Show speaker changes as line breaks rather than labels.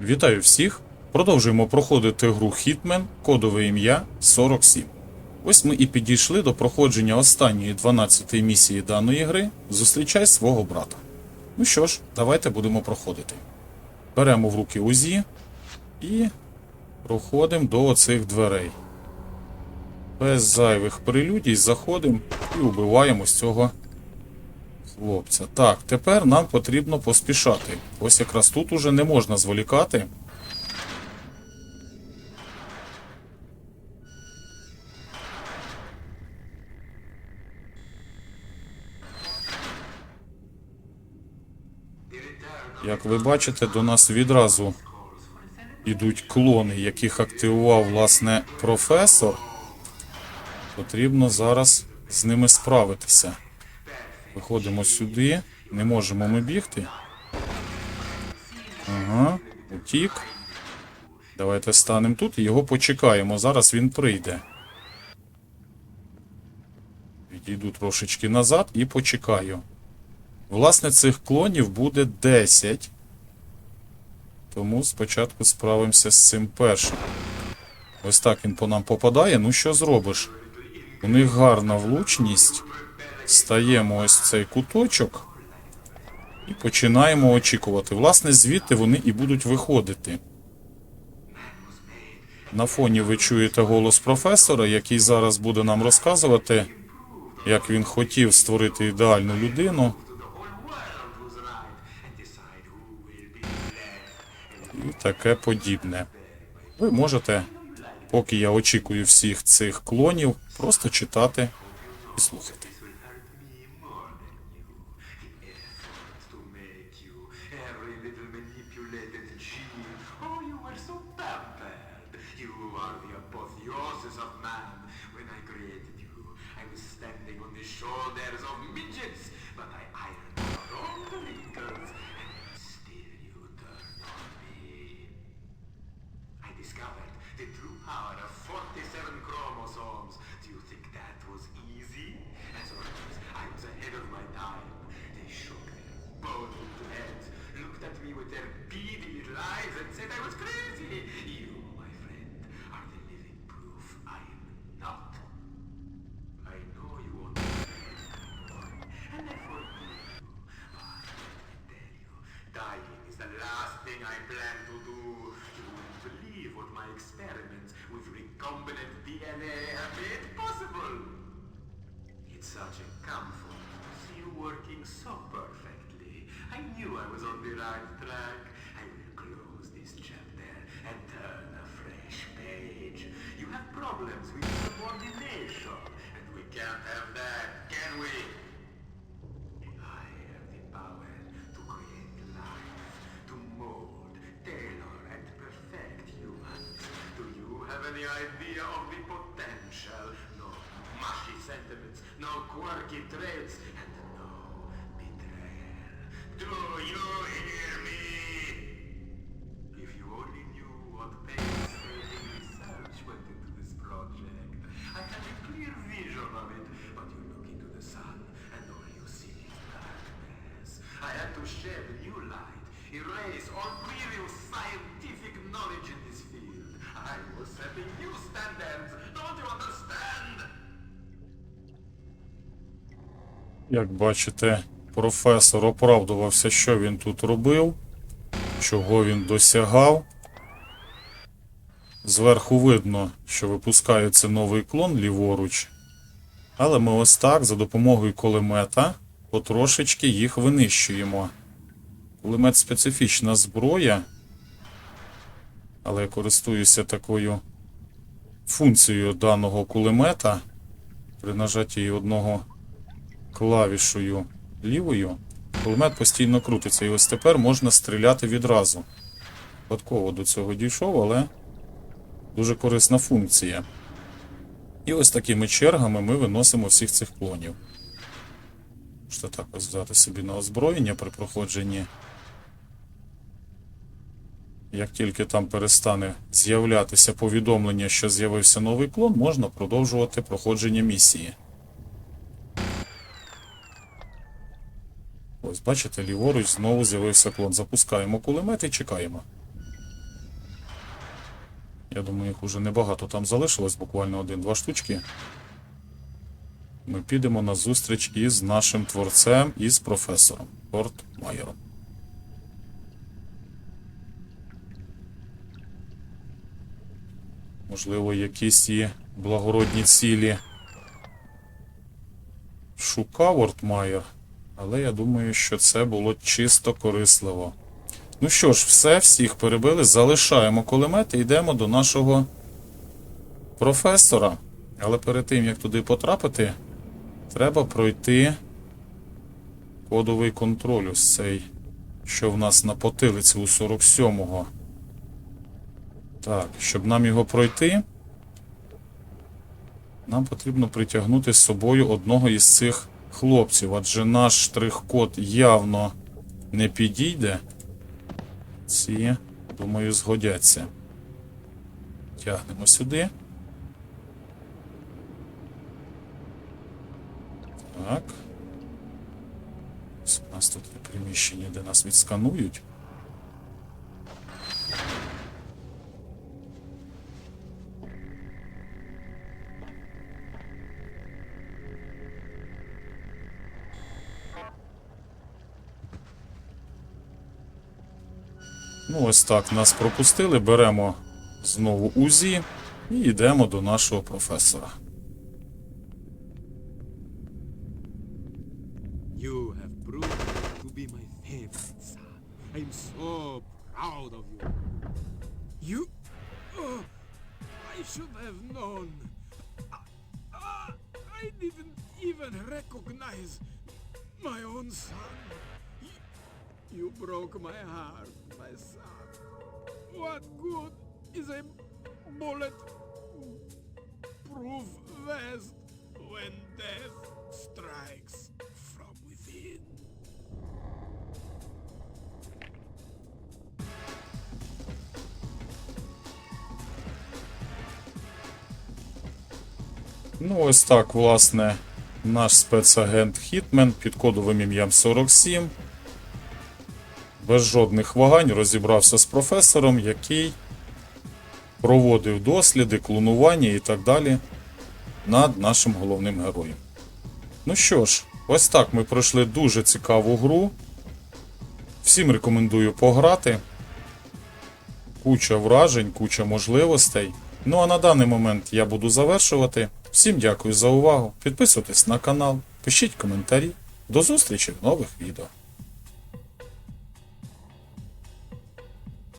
Вітаю всіх! Продовжуємо проходити гру Hitman, кодове ім'я 47. Ось ми і підійшли до проходження останньої 12-ї місії даної гри Зустрічай свого брата. Ну що ж, давайте будемо проходити. Беремо в руки УЗІ і проходимо до оцих дверей. Без зайвих прелюдій заходимо і убиваємо з цього хлопця. Так, тепер нам потрібно поспішати. Ось якраз тут уже не можна зволікати. Як ви бачите, до нас відразу ідуть клони, яких активував власне професор. Потрібно зараз з ними справитися. Виходимо сюди. Не можемо ми бігти. Ага, утік. Давайте станемо тут і його почекаємо. Зараз він прийде. Відійду трошечки назад і почекаю. Власне, цих клонів буде 10. Тому спочатку справимося з цим першим. Ось так він по нам попадає. Ну що зробиш? У них гарна влучність. Стаємо ось цей куточок і починаємо очікувати. Власне, звідти вони і будуть виходити. На фоні ви чуєте голос професора, який зараз буде нам розказувати, як він хотів створити ідеальну людину. І таке подібне. Ви можете, поки я очікую всіх цих клонів, просто читати і слухати.
You are the apotheosis of man. When I created you, I was standing on the shoulders of midgets, but I ironed out all the wrinkles, and still you turned on me. I discovered the true power of 47 chromosomes. Do you think that was easy? As always, I was ahead of my time. They shook their bony heads, looked at me with their beady little eyes, and said I was crazy. You, my friend, are the living proof I am not. I know you won't and I forgive you. But let me tell you, dying is the last I plan to do. You wouldn't believe what my experiments with recombinant DNA have made possible. It's such a comfort to see you working so perfectly. I knew I was on the right track. I will close this chapter and turn a fresh page. You have problems with subordination, and we can't have that, can we? I have the power to create life, to mold, tailor, and perfect humans. Do you have any idea of the potential? No mushy sentiments, no quirky traits, and no betrayal. Do you hear me? If you only knew what painstaking research went into this project. I had a clear vision of it, but you look into the sun and all you see is darkness. I had to shed new light, erase all previous scientific knowledge in this. I was setting new standards. Don't you understand?
Як бачите, професор оправдувався, що він тут робив, чого він досягав. Зверху видно, що випускається новий клон ліворуч. Але ми ось так за допомогою кулемета потрошечки їх винищуємо. Кулемет специфічна зброя, але я користуюся такою функцією даного кулемета при нажатті одного клавішою лівою, кулемет постійно крутиться. І ось тепер можна стріляти відразу. Випадково до цього дійшов, але дуже корисна функція. І ось такими чергами ми виносимо всіх цих клонів. Можете так ось взяти собі на озброєння при проходженні. Як тільки там перестане з'являтися повідомлення, що з'явився новий клон, можна продовжувати проходження місії. Ось, бачите, ліворуч знову з'явився клон. Запускаємо кулемет і чекаємо. Я думаю, їх уже небагато там залишилось, буквально один-два штучки. Ми підемо на зустріч із нашим творцем, із професором Форт Майером. Можливо, якісь і благородні цілі шукав Ортмайер, але я думаю, що це було чисто корисливо. Ну що ж, все, всіх перебили, залишаємо кулемет і йдемо до нашого професора. Але перед тим, як туди потрапити, треба пройти кодовий контроль ось цей, що в нас на потилиці у 47-го. Так, щоб нам його пройти, нам потрібно притягнути з собою одного із цих хлопців, адже наш штрих-код явно не підійде. Ці, думаю, згодяться. Тягнемо сюди. Так. У нас тут є приміщення, де нас відсканують. Ну, ось так нас пропустили. Беремо знову УЗІ і йдемо до нашого професора.
Oh. Ah, didn't even recognize my own son. You, broke my heart, my son. What good is a bullet proof vest when death strikes from within?
Ну, ось так, власне, наш спецагент Хітмен під кодовим ім'ям 47 без жодних вагань розібрався з професором, який проводив досліди, клонування і так далі над нашим головним героєм. Ну що ж, ось так ми пройшли дуже цікаву гру. Всім рекомендую пограти. Куча вражень, куча можливостей. Ну а на даний момент я буду завершувати. Всім дякую за увагу. Підписуйтесь на канал, пишіть коментарі. До зустрічі в нових відео.